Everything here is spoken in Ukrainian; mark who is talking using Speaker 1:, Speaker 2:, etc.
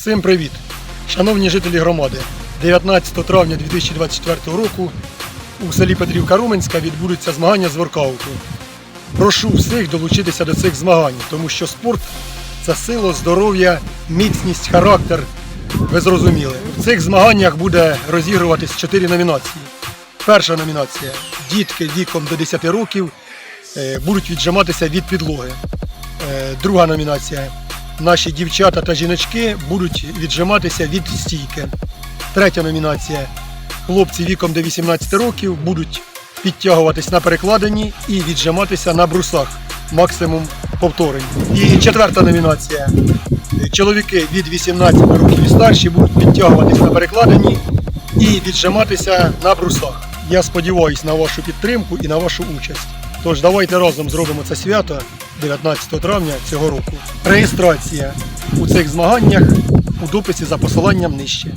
Speaker 1: Всім привіт! Шановні жителі громади, 19 травня 2024 року у селі Петрівка Руменська відбудуться змагання з воркауту. Прошу всіх долучитися до цих змагань, тому що спорт це сила, здоров'я, міцність, характер. Ви зрозуміли. В цих змаганнях буде розігруватись 4 номінації. Перша номінація дітки віком до 10 років е, будуть віджиматися від підлоги. Е, Друга номінація. Наші дівчата та жіночки будуть віджиматися від стійки. Третя номінація. Хлопці віком до 18 років будуть підтягуватись на перекладині і віджиматися на брусах. Максимум повторень. І четверта номінація. Чоловіки від 18 років і старші будуть підтягуватись на перекладині і віджиматися на брусах. Я сподіваюся на вашу підтримку і на вашу участь. Тож давайте разом зробимо це свято 19 травня цього року. Реєстрація у цих змаганнях у дописі за посиланням нижче.